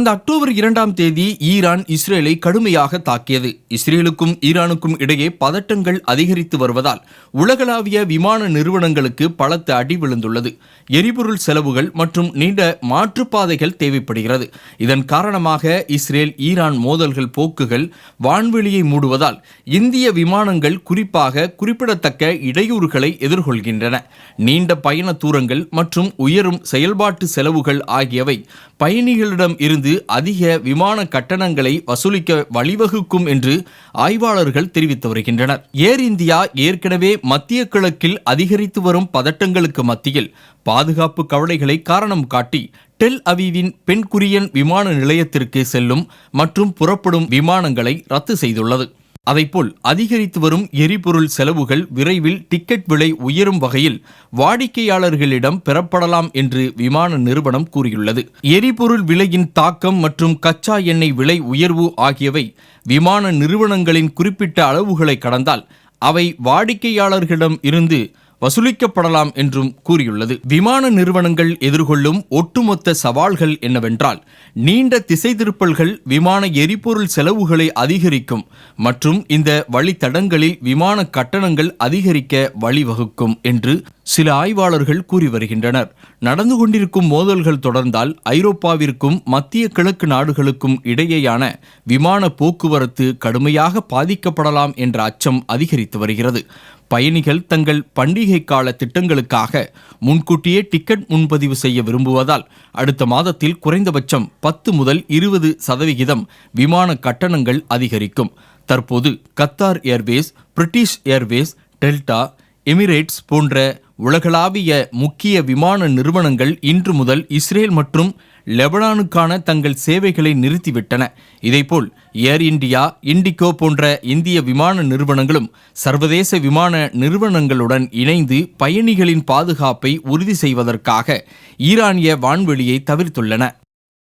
இந்த அக்டோபர் இரண்டாம் தேதி ஈரான் இஸ்ரேலை கடுமையாக தாக்கியது. இஸ்ரேலுக்கும் ஈரானுக்கும் இடையே பதட்டங்கள் அதிகரித்து வருவதால் உலகளாவிய விமான நிறுவனங்களுக்கு பலத்த அடி விழுந்துள்ளது. எரிபொருள் செலவுகள் மற்றும் நீண்ட மாற்றுப்பாதைகள் தேவைப்படுகிறது. இதன் காரணமாக இஸ்ரேல் ஈரான் மோதல்கள் போக்குகள் வான்வெளியை மூடுவதால் இந்திய விமானங்கள் குறிப்பாக குறிப்பிடத்தக்க இடையூறுகளை எதிர்கொள்கின்றன. நீண்ட பயண தூரங்கள் மற்றும் உயரும் செயல்பாட்டு செலவுகள் ஆகியவை பயணிகளிடம் இருந்து அதிக விமான கட்டணங்களை வசூலிக்க வழிவகுக்கும் என்று ஆய்வாளர்கள் தெரிவித்து வருகின்றனர். ஏர் இந்தியா ஏற்கனவே மத்திய கிழக்கில் அதிகரித்து வரும் பதட்டங்களுக்கு மத்தியில் பாதுகாப்பு கவலைகளை காரணம் காட்டி டெல் அவீவின் பென்குரியன் விமான நிலையத்திற்கு செல்லும் மற்றும் புறப்படும் விமானங்களை ரத்து செய்துள்ளது. அதைப்போல் அதிகரித்து வரும் எரிபொருள் செலவுகள் விரைவில் டிக்கெட் விலை உயரும் வகையில் வாடிக்கையாளர்களிடம் பெறப்படலாம் என்று விமான நிறுவனம் கூறியுள்ளது. எரிபொருள் விலையின் தாக்கம் மற்றும் கச்சா எண்ணெய் விலை உயர்வு ஆகியவை விமான நிறுவனங்களின் குறிப்பிட்ட அளவுகளை கடந்தால் அவை வாடிக்கையாளர்களிடம் இருந்து வசூலிக்கப்படலாம் என்றும் கூறியுள்ளது. விமான நிறுவனங்கள் எதிர்கொள்ளும் ஒட்டுமொத்த சவால்கள் என்னவென்றால் நீண்ட திசை திருப்பல்கள் விமான எரிபொருள் செலவுகளை அதிகரிக்கும் மற்றும் இந்த வழித்தடங்களில் விமான கட்டணங்கள் அதிகரிக்க வழிவகுக்கும் என்று சில ஆய்வாளர்கள் கூறி வருகின்றனர். நடந்து கொண்டிருக்கும் மோதல்கள் தொடர்ந்தால் ஐரோப்பாவிற்கும் மத்திய கிழக்கு நாடுகளுக்கும் இடையேயான விமான போக்குவரத்து கடுமையாக பாதிக்கப்படலாம் என்ற அச்சம் அதிகரித்து வருகிறது. பயணிகள் தங்கள் பண்டிகை கால திட்டங்களுக்காக முன்கூட்டியே டிக்கெட் முன்பதிவு செய்ய விரும்புவதால் அடுத்த மாதத்தில் குறைந்தபட்சம் பத்து முதல் இருபது சதவிகிதம் விமான கட்டணங்கள் அதிகரிக்கும். தற்போது Qatar Airways British Airways Delta Emirates போன்ற உலகளாவிய முக்கிய விமான நிறுவனங்கள் இன்று முதல் இஸ்ரேல் மற்றும் லெபனானுக்கான தங்கள் சேவைகளை நிறுத்திவிட்டன. இதேபோல் ஏர் இந்தியா இண்டிகோ போன்ற இந்திய விமான நிறுவனங்களும் சர்வதேச விமான நிறுவனங்களுடன் இணைந்து பயணிகளின் பாதுகாப்பை உறுதி செய்வதற்காக ஈரானிய வான்வெளியை தவிர்த்துள்ளன.